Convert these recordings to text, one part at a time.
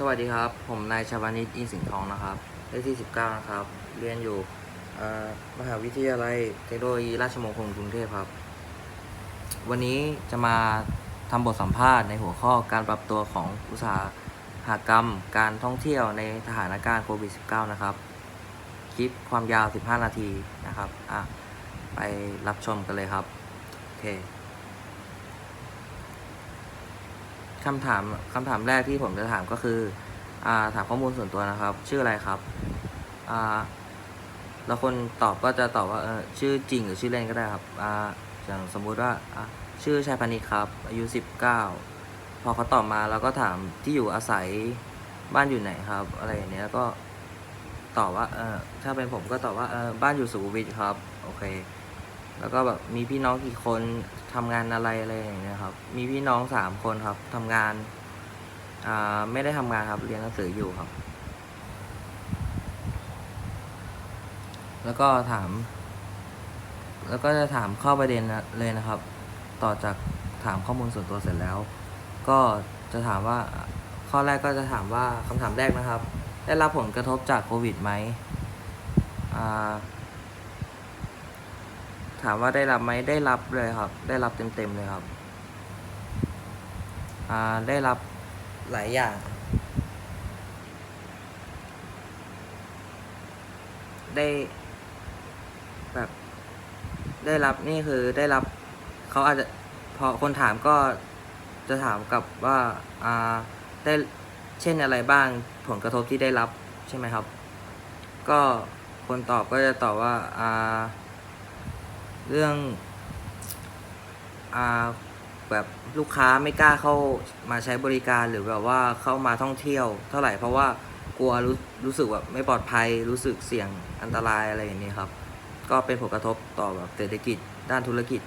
สวัสดีครับ ผมนายชาวานิชอินสิงห์ทองนะครับเลขที่ 19 นะครับ เรียนอยู่มหาวิทยาลัยเทคโนโลยีราชมงคลกรุงเทพครับ วันนี้จะมาทำบทสัมภาษณ์ในหัวข้อการปรับตัวของอุตสาหกรรม การท่องเที่ยวในสถานการณ์โควิด -19 นะครับ คลิปความยาว 15 นาทีนะครับ อะ ไปรับชมกันเลยครับ โอเค คำถามคำถามแรกที่ผมจะถามก็คืออ่าถามข้อมูลส่วนตัวนะครับ ชื่ออะไรครับอ่าแล้วคนตอบก็จะตอบว่าเออชื่อจริงหรือชื่อเล่นก็ได้ครับอ่าอย่างสมมุติว่าชื่อชายพานิชครับ อายุ 19 พอเขาตอบมาเราก็ถามที่อยู่อาศัยบ้านอยู่ไหนครับ อะไรอย่างเนี้ยก็ตอบว่าเออถ้าเป็นผมก็ตอบว่าเออบ้านอยู่สุขุมวิทครับ โอเค แล้วก็แบบมีพี่น้องกี่คนทำงานอะไรอะไรอย่างเงี้ยครับ มีพี่น้องสามคนครับทำงานอ่าไม่ได้ทำงานครับ เรียนหนังสืออยู่ครับ แล้วก็ถาม แล้วก็จะถามเข้าประเด็นเลยนะครับ ต่อจากถามข้อมูลส่วนตัวเสร็จแล้ว ก็จะถามว่าข้อแรกก็จะถามว่าคำถามแรกนะครับ ได้รับผลกระทบจากโควิดไหมอ่า ถามว่าได้รับไหมได้รับเลยครับ ได้รับเต็มๆเลยครับอ่าได้รับหลายอย่าง ได้แบบ ได้รับนี่คือได้รับเขาอาจจะพอคนถามก็จะถามกับว่าอ่าได้เช่นอะไรบ้างผลกระทบที่ได้รับใช่ไหมครับ ก็คนตอบก็จะตอบว่าอ่า เรื่องอ่าแบบลูกค้าไม่กล้าเข้ามาใช้บริการหรือแบบว่าเข้ามาท่องเที่ยว เท่าไหร่เพราะว่ากลัวรู้รู้สึกแบบไม่ปลอดภัยรู้สึกเสี่ยงอันตรายอะไรอย่างนี้ครับ ก็เป็นผลกระทบต่อแบบเศรษฐกิจด้านธุรกิจ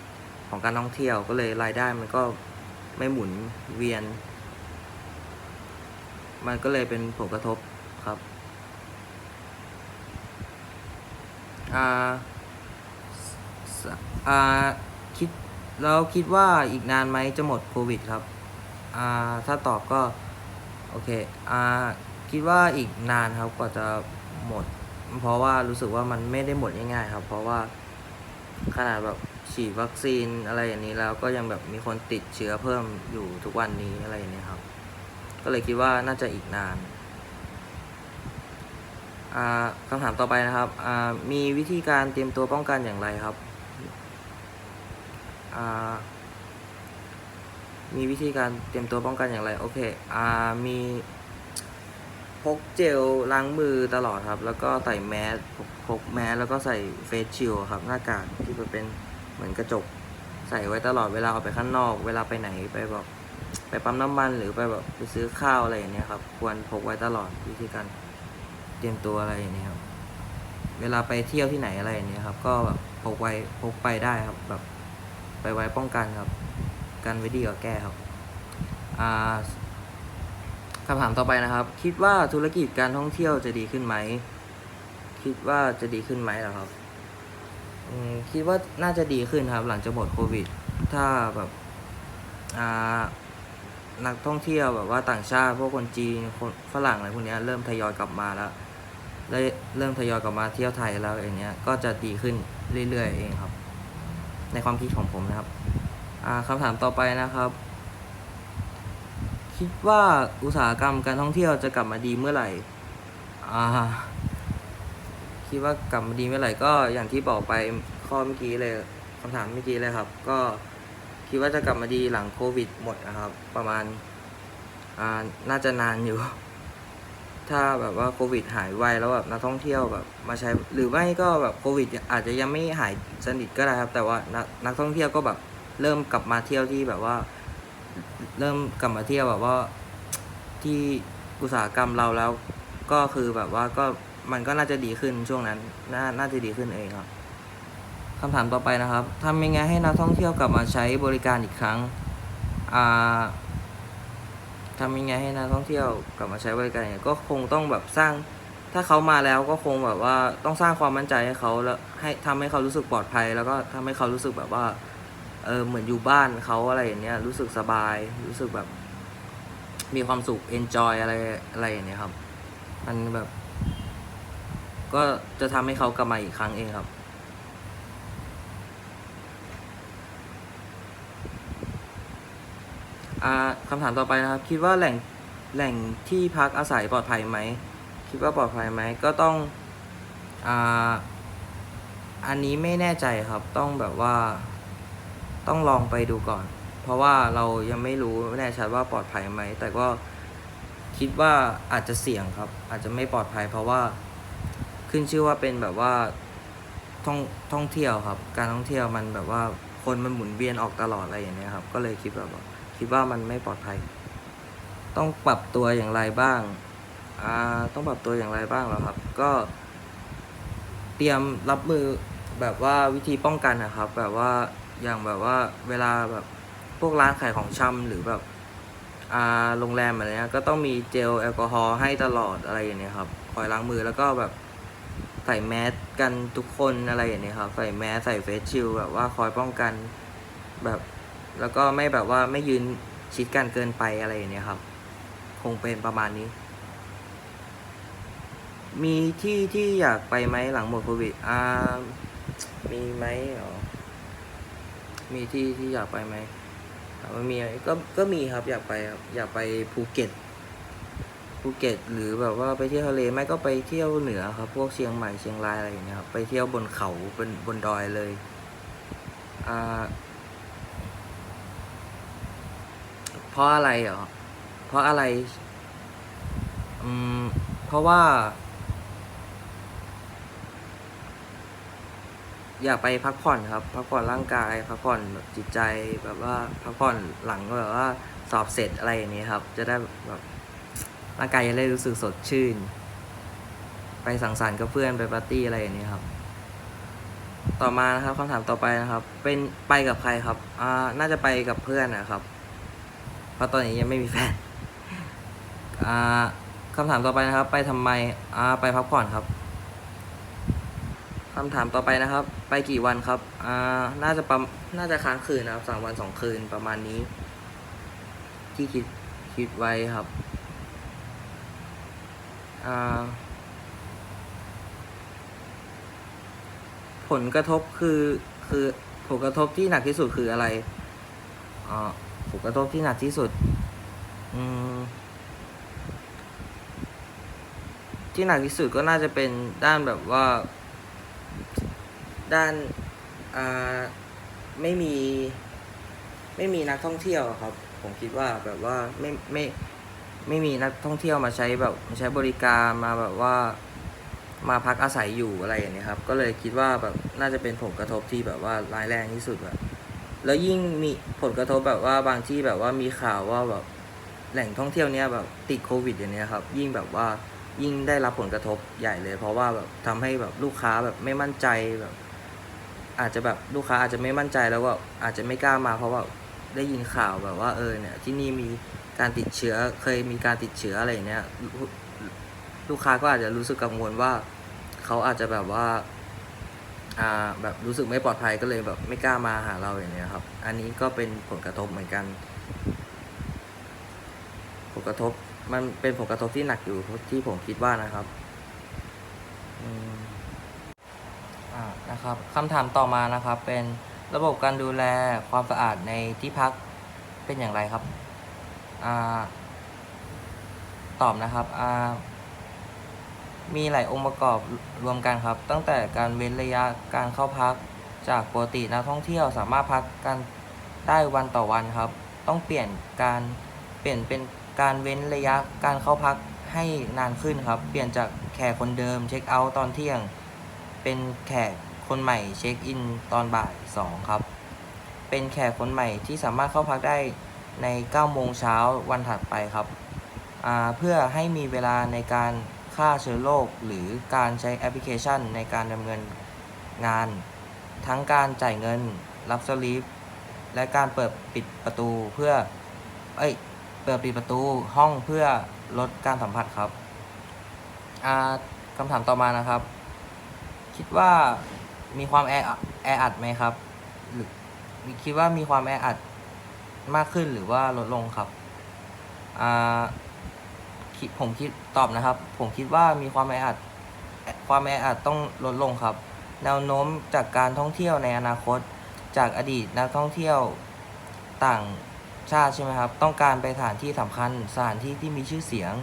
ของการท่องเที่ยวก็เลยรายได้มันก็ไม่หมุนเวียน มันก็เลยเป็นผลกระทบครับอ่า อ่าคิดแล้วคิดว่าอีกนานไหมจะหมดโควิดครับอ่าถ้าตอบก็โอเคอ่าคิดว่าอีกนานครับกว่าจะหมด เพราะว่ารู้สึกว่ามันไม่ได้หมดง่ายๆครับ เพราะว่าขนาดแบบฉีดวัคซีนอะไรอย่างนี้แล้วก็ยังแบบมีคนติดเชื้อเพิ่มอยู่ทุกวันนี้อะไรอย่างนี้ครับ ก็เลยคิดว่าน่าจะอีกนานอ่าคำถามต่อไปนะครับอ่ามีวิธีการเตรียมตัวป้องกันอย่างไรครับ มีวิธีการเตรียมตัวป้องกันอย่างไร โอเคอ่ามีพกเจลล้างมือตลอดครับ แล้วก็ใส่แมสพกแมสแล้วก็ใส่เฟสชิลครับ หน้ากากที่มันเป็นเหมือนกระจก ใส่ไว้ตลอดเวลาออกไปข้างนอก เวลาไปไหนไปแบบไปปั๊มน้ำมันหรือไปแบบไปซื้อข้าวอะไรอย่างเนี้ยครับ ควรพกไว้ตลอดวิธีการเตรียมตัวอะไรอย่างเนี้ยครับ เวลาไปเที่ยวที่ไหนอะไรอย่างเนี้ยครับ ก็แบบพกไว้พกไปได้ครับแบบ ไปไว้ป้องกันครับ กันไว้ดีกว่าแก้ครับคำถามต่อไปนะครับ คิดว่าธุรกิจการท่องเที่ยวจะดีขึ้นไหม คิดว่าจะดีขึ้นไหมหรอครับคิดว่าน่าจะดีขึ้นครับ หลังจากหมดโควิด ถ้าแบบนักท่องเที่ยวแบบว่าต่างชาติพวกคนจีนคนฝรั่งอะไรพวกนี้เริ่มทยอยกลับมาแล้วเริ่มทยอยกลับมาเที่ยวไทยแล้วอย่างเงี้ยก็จะดีขึ้นเรื่อยๆเองครับ ในความคิดของผมนะครับอ่าคำถามต่อไปนะครับ คิดว่าอุตสาหกรรมการท่องเที่ยวจะกลับมาดีเมื่อไหร่คิดว่ากลับมาดีเมื่อไหร่ก็อย่างที่บอกไปข้อเมื่อกี้เลยคำถามเมื่อกี้เลยครับ ก็คิดว่าจะกลับมาดีหลังโควิดหมดนะครับ ประมาณน่าจะนานอยู่ ถ้าแบบว่าโควิดหายไวแล้วแบบนักท่องเที่ยวแบบมาใช้หรือไม่ก็แบบโควิด อาจจะยังไม่หายสนิทก็ได้ครับ แต่ว่านักนักท่องเที่ยวก็แบบเริ่มกลับมาเที่ยวที่แบบว่า เริ่มกลับมาเที่ยวแบบว่าที่อุตสาหกรรมเราแล้วก็คือแบบว่าก็มันก็น่าจะดีขึ้นช่วงนั้นน่าน่าจะดีขึ้นเองครับคำถามต่อไปนะครับทำยังไงให้นักท่องเที่ยวกลับมาใช้บริการอีกครั้งอ่า ทำยังไงให้นักท่องเที่ยวกลับมาใช้บริการเนี่ยก็คงต้องแบบสร้าง ถ้าเขามาแล้วก็คงแบบว่าต้องสร้างความมั่นใจให้เขาแล้วให้ทำให้เขารู้สึกปลอดภัย แล้วก็ทำให้เขารู้สึกแบบว่าเออเหมือนอยู่บ้านเขาอะไรอย่างเนี้ยรู้สึกสบายรู้สึกแบบ มีความสุข enjoy อะไรอะไรอย่างเนี้ยครับ มันแบบ ก็จะทำให้เขากลับมาอีกครั้งเองครับ อ่าคำถามต่อไปนะครับ คิดว่าแหล่งแหล่งที่พักอาศัยปลอดภัยไหม คิดว่าปลอดภัยไหม ก็ต้องอ่าอันนี้ไม่แน่ใจครับต้องแบบว่า ต้องลองไปดูก่อน เพราะว่าเรายังไม่รู้ไม่แน่ชัดว่าปลอดภัยไหม แต่ก็คิดว่าอาจจะเสี่ยงครับ อาจจะไม่ปลอดภัย เพราะว่า ขึ้นชื่อว่าเป็นแบบว่าท่องท่องเที่ยวครับ การท่องเที่ยวมันแบบว่าคนมันหมุนเวียนออกตลอดอะไรอย่างเงี้ยครับ ก็เลยคิดแบบว่า คิดว่ามันไม่ปลอดภัย ต้องปรับตัวอย่างไรบ้างอ่าต้องปรับตัวอย่างไรบ้างเหรอครับ ก็ เตรียมรับมือแบบว่าวิธีป้องกันนะครับ แบบว่าอย่างแบบว่าเวลาแบบพวกร้านขายของชำหรือแบบอ่าโรงแรมอะไรเงี้ยก็ต้องมีเจลแอลกอฮอล์ให้ตลอดอะไรอย่างเนี้ยครับคอยล้างมือแล้วก็แบบใส่แมสกันทุกคนอะไรอย่างเนี้ยครับ ใส่แมสใส่เฟสชิลแบบว่าคอยป้องกันแบบ แล้วก็ไม่แบบว่าไม่ยืนชิดกันเกินไปอะไรอย่างเนี้ยครับ คงเป็นประมาณนี้ มีที่ที่อยากไปไหมหลังหมดโควิดอ่ามีไหมอ๋อมีที่ที่อยากไปไหมมว่ามีก็ก็มีครับอยากไปครับอยากไปภูเก็ตภูเก็ตหรือแบบว่าไปเที่ยวทะเลไม่ก็ไปเที่ยวเหนือครับ พวกเชียงใหม่เชียงรายอะไรอย่างเงี้ยครับไปเที่ยวบนเขาบนบนดอยเลยอ่า เพราะอะไรเหรอ เพราะอะไร อืม เพราะว่า อยากไปพักผ่อนครับ พักผ่อนร่างกาย พักผ่อนแบบจิตใจแบบว่า พักผ่อนหลังแบบว่า สอบเสร็จอะไรอย่างนี้ครับ จะได้แบบร่างกายจะได้รู้สึกสดชื่น ไปสังสรรค์กับเพื่อนไปปาร์ตี้อะไรอย่างนี้ครับ ต่อมานะครับคำถามต่อไปนะครับ เป็นไปกับใครครับ อ่า น่าจะไปกับเพื่อนนะครับ ราะตอนนี้ยังไม่มีแฟนอ่าคำถามต่อไปนะครับ ไปทำไมอ่าไปพักผ่อนครับคำถามต่อไปนะครับ ไปกี่วันครับอ่าน่าจะประน่าจะค้างคืนนะครับสามวันสองคืนประมาณนี้ ที่คิดคิดไว้ครับอ่าผลกระทบคือคือผลกระทบที่หนักที่สุดคืออะไรอ่า ผลกระทบที่หนักที่สุด อืมที่หนักที่สุดก็น่าจะเป็นด้านแบบว่า ด้านอ่าไม่มี ไม่มีนักท่องเที่ยวครับ ผมคิดว่าแบบว่าไม่ไม่ไม่มีนักท่องเที่ยวมาใช้แบบมาใช้บริการมาแบบว่า มาพักอาศัยอยู่อะไรอย่างนี้ครับ ก็เลยคิดว่าแบบน่าจะเป็นผลกระทบที่แบบว่าร้ายแรงที่สุดแบบ แล้วยิ่งมีผลกระทบแบบว่าบางที่แบบว่ามีข่าวว่าแบบแหล่งท่องเที่ยวเนี้ยแบบติดโควิดอย่างเนี้ยครับ ยิ่งแบบว่ายิ่งได้รับผลกระทบใหญ่เลย เพราะว่าแบบทำให้แบบลูกค้าแบบไม่มั่นใจแบบ อาจจะแบบลูกค้าอาจจะไม่มั่นใจแล้วก็อาจจะไม่กล้ามา เพราะว่าได้ยินข่าวแบบว่าเออเนี่ยที่นี่มีการติดเชื้อเคยมีการติดเชื้ออะไรเนี้ยลลูกค้าก็อาจจะรู้สึกกังวลว่าเขาอาจจะแบบว่า อ่าแบบรู้สึกไม่ปลอดภัยก็เลยแบบไม่กล้ามาหาเราอย่างเนี้ยครับ อันนี้ก็เป็นผลกระทบเหมือนกัน ผลกระทบมันเป็นผลกระทบที่หนักอยู่ที่ผมคิดว่านะครับอ่านะครับคำถามต่อมานะครับ เป็นระบบการดูแลความสะอาดในที่พักเป็นอย่างไรครับอ่าตอบนะครับอ่า มีหลายองค์ประกอบรวมกันครับ ตั้งแต่การเว้นระยะการเข้าพัก จากปกตินักท่องเที่ยวสามารถพักกันได้วันต่อวันครับ ต้องเปลี่ยนการเปลี่ยนเป็นการเว้นระยะการเข้าพักให้นานขึ้นครับ เปลี่ยนจากแขกคนเดิมเช็คเอาท์ตอนเที่ยง เป็นแขกคนใหม่เช็คอินตอนบ่ายสองครับ เป็นแขกคนใหม่ที่สามารถเข้าพักได้ใน9โมงเช้าวันถัดไปครับ เพื่อให้มีเวลาในการ ฆ่าเชื้อโรคหรือการใช้แอปพลิเคชันในการดำเนินงาน ทั้งการจ่ายเงิน รับสลิปและการเปิดปิดประตูเพื่อเอ้ยเปิดปิดประตูห้องเพื่อลดการสัมผัสครับอ่าคำถามต่อมานะครับ คิดว่ามีความแอแออัดไหมครับหรือคิดว่ามีความแออัดมากขึ้นหรือว่าลดลงครับอ่า คิดผมคิดตอบนะครับ ผมคิดว่ามีความแออัดความแออัดต้องลดลงครับ แนวโน้มจากการท่องเที่ยวในอนาคต จากอดีตนักท่องเที่ยวต่างชาติใช่ไหมครับ ต้องการไปสถานที่สำคัญสถานที่ที่มีชื่อเสียง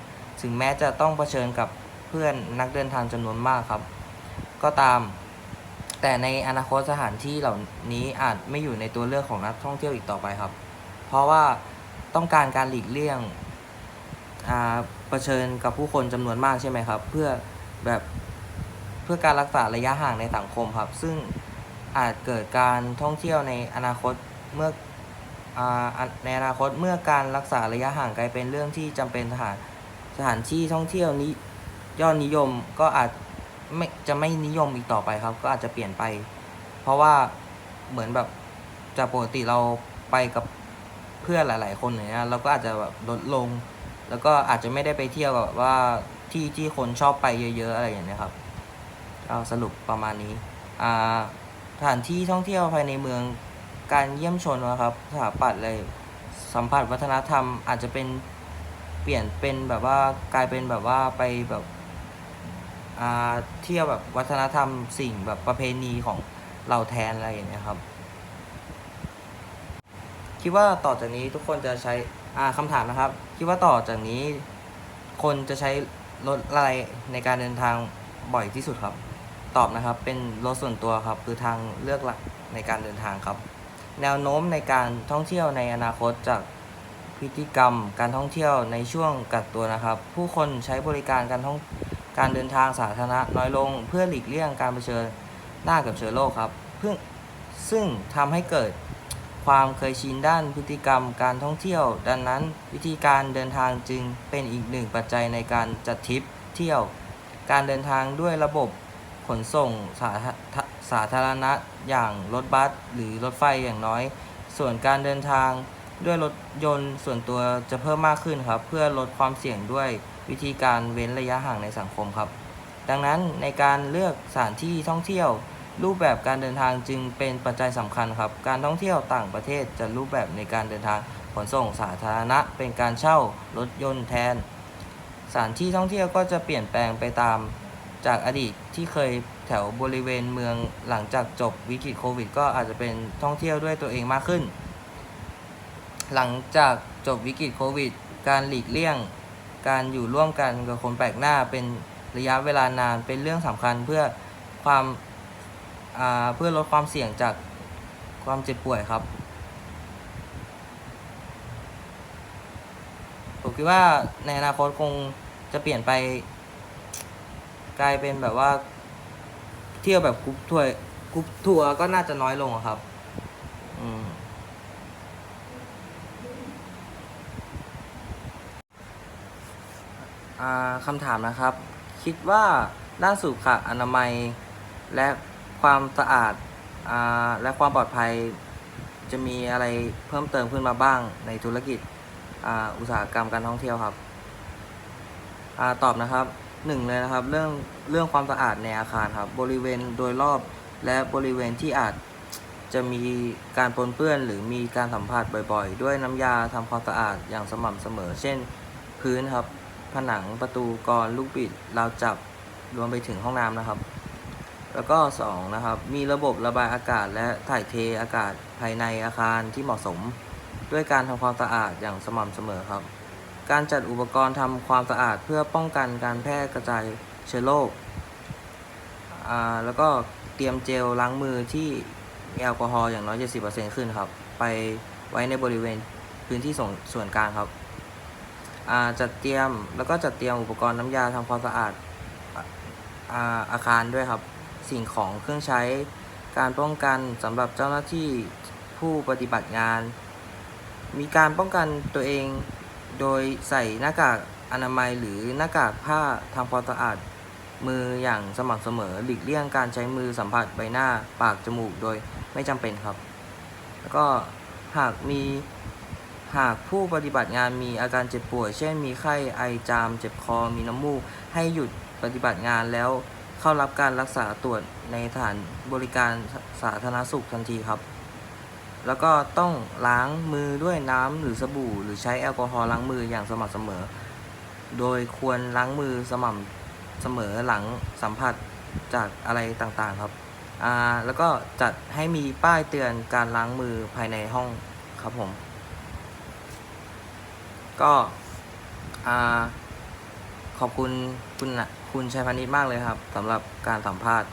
ถึงแม้จะต้องเผชิญกับเพื่อนนักเดินทางจำนวนมากครับ ก็ตาม แต่ในอนาคตสถานที่เหล่านี้อาจไม่อยู่ในตัวเลือกของนักท่องเที่ยวอีกต่อไปครับ เพราะว่าต้องการการหลีกเลี่ยงอ่า เผชิญกับผู้คนจำนวนมากใช่ไหมครับ เพื่อแบบเพื่อการรักษาระยะห่างในสังคมครับ ซึ่งอาจเกิดการท่องเที่ยวในอนาคตเมื่ออในอนาคตเมื่อการรักษาระยะห่างกลายเป็นเรื่องที่จำเป็นสถานสถานที่ท่องเที่ยวนี้ยอดนิยมก็อาจไม่จะไม่นิยมอีกต่อไปครับ ก็อาจจะเปลี่ยนไป เพราะว่าเหมือนแบบจากปกติเราไปกับเพื่อนหลาย ๆ คนอย่างเงี้ยเราก็อาจจะแบบลดลง แล้วก็อาจจะไม่ได้ไปเที่ยวแบบว่าที่ที่คนชอบไปเยอะ ๆ อะไรอย่างเงี้ครับเอาสรุปประมาณนี้อ่าสถานที่ท่องเที่ยวภายในเมืองการเยี่ยมชมนะครับสถาปัตย์เลยสัมผัสวัฒนธรรมอาจจะเป็นเปลี่ยนเป็นแบบว่ากลายเป็นแบบว่าไปแบบอ่าเที่ยวแบบวัฒนธรรมสิ่งแบบประเพณีของเราแทนอะไรอย่างเงี้ยครับ คิดว่าต่อจากนี้ทุกคนจะใช้ อ่าคำถามนะครับ คิดว่าต่อจากนี้ คนจะใช้รถอะไรในการเดินทางบ่อยที่สุดครับ ตอบนะครับ เป็นรถส่วนตัวครับ คือทางเลือกหลักในการเดินทางครับ แนวโน้มในการท่องเที่ยวในอนาคตจากพฤติกรรม การท่องเที่ยวในช่วงกักตัวนะครับ ผู้คนใช้บริการการท่องการเดินทางสาธารณะน้อยลง เพื่อหลีกเลี่ยงการเผชิญหน้ากับเชื้อโรคครับเพื่อซึ่งทำให้เกิด ความเคยชินด้านพฤติกรรมการท่องเที่ยว ดังนั้น วิธีการเดินทางจึงเป็นอีกหนึ่งปัจจัยในการจัดทริปเที่ยว การเดินทางด้วยระบบขนส่งสาธาสาธารณะอย่างรถบัสหรือรถไฟอย่างน้อย ส่วนการเดินทางด้วยรถยนต์ส่วนตัวจะเพิ่มมากขึ้นครับ เพื่อลดความเสี่ยงด้วยวิธีการเว้นระยะห่างในสังคมครับ ดังนั้นในการเลือกสถานที่ท่องเที่ยว รูปแบบการเดินทางจึงเป็นปัจจัยสำคัญครับ การท่องเที่ยวต่างประเทศจะรูปแบบในการเดินทางขนส่งสาธารณะ เป็นการเช่ารถยนต์แทน สถานที่ท่องเที่ยวก็จะเปลี่ยนแปลงไปตามจากอดีตที่เคยแถวบริเวณเมืองหลังจากจบวิกฤตโควิด ก็อาจจะเป็นท่องเที่ยวด้วยตัวเองมากขึ้น หลังจากจบวิกฤตโควิด การหลีกเลี่ยง การอยู่ร่วมกันกับคนแปลกหน้าเป็นระยะเวลานานเป็นเรื่องสำคัญเพื่อความ เพื่อลดความเสี่ยงจากความเจ็บป่วยครับ ผมคิดว่าในอนาคตคงจะเปลี่ยนไป กลายเป็นแบบว่า เที่ยวแบบกรุ๊ปทัวร์กรุ๊ปทัวร์ก็น่าจะน้อยลงครับ อืมคำถามนะครับ คิดว่าด้านสุขอนามัยและ ความสะอาดอาและความปลอดภัยจะมีอะไรเพิ่มเติมขึ้นมาบ้างในธุรกิจอาอุตสาหกรรมการท่องเที่ยวครับอาตอบนะครับหนึ่งเลยนะครับ เรื่องเรื่องความสะอาดในอาคารครับ บริเวณโดยรอบและบริเวณที่อาจจะมีการปนเปื้อนหรือมีการสัมผัสบ่อยๆ ด้วยน้ำยาทำความสะอาดอย่างสม่ำเสมอ เช่น พื้นครับ ผนังประตูกรลูกบิดราวจับรวมไปถึงห้องน้ำนะครับ แล้วก็สองนะครับ มีระบบระบายอากาศและถ่ายเทอากาศภายในอาคารที่เหมาะสม ด้วยการทำความสะอาดอย่างสม่ำเสมอครับ การจัดอุปกรณ์ทำความสะอาดเพื่อป้องกันการแพร่กระจายเชื้อโรคแล้วก็เตรียมเจลล้างมือที่มีแอลกอฮอล์อย่างน้อย 70%ขึ้นครับ ไปไว้ในบริเวณพื้นที่ส่วนส่วนกลางครับจัดเตรียมแล้วก็จัดเตรียมอุปกรณ์น้ำยาทำความสะอาดอาอาคารด้วยครับ สิ่งของเครื่องใช้ การป้องกันสำหรับเจ้าหน้าที่ผู้ปฏิบัติงาน มีการป้องกันตัวเอง โดยใส่หน้ากากอนามัยหรือหน้ากากผ้าทำความสะอาดมืออย่างสม่ำเสมอหลีกเลี่ยงการใช้มือสัมผัสใบหน้าปากจมูกโดยไม่จำเป็นครับ แล้วก็หากมีหากผู้ปฏิบัติงานมีอาการเจ็บป่วย เช่นมีไข้ไอจาม เจ็บคอมีน้ำมูก ให้หยุดปฏิบัติงานแล้ว เข้ารับการรักษาตรวจในสถานบริการสาธารณสุขทันทีครับ แล้วก็ต้องล้างมือด้วยน้ำหรือสบู่ หรือใช้แอลกอฮอล์ล้างมืออย่างสม่ำเสมอ โดยควรล้างมือสม่ำเสมอหลังสัมผัสจากอะไรต่างๆครับอ่าแล้วก็จัดให้มีป้ายเตือนการล้างมือภายในห้องครับผม ก็อ่าขอบคุณคุณนะ คุณชัยพานิชมากเลยครับสำหรับการสัมภาษณ์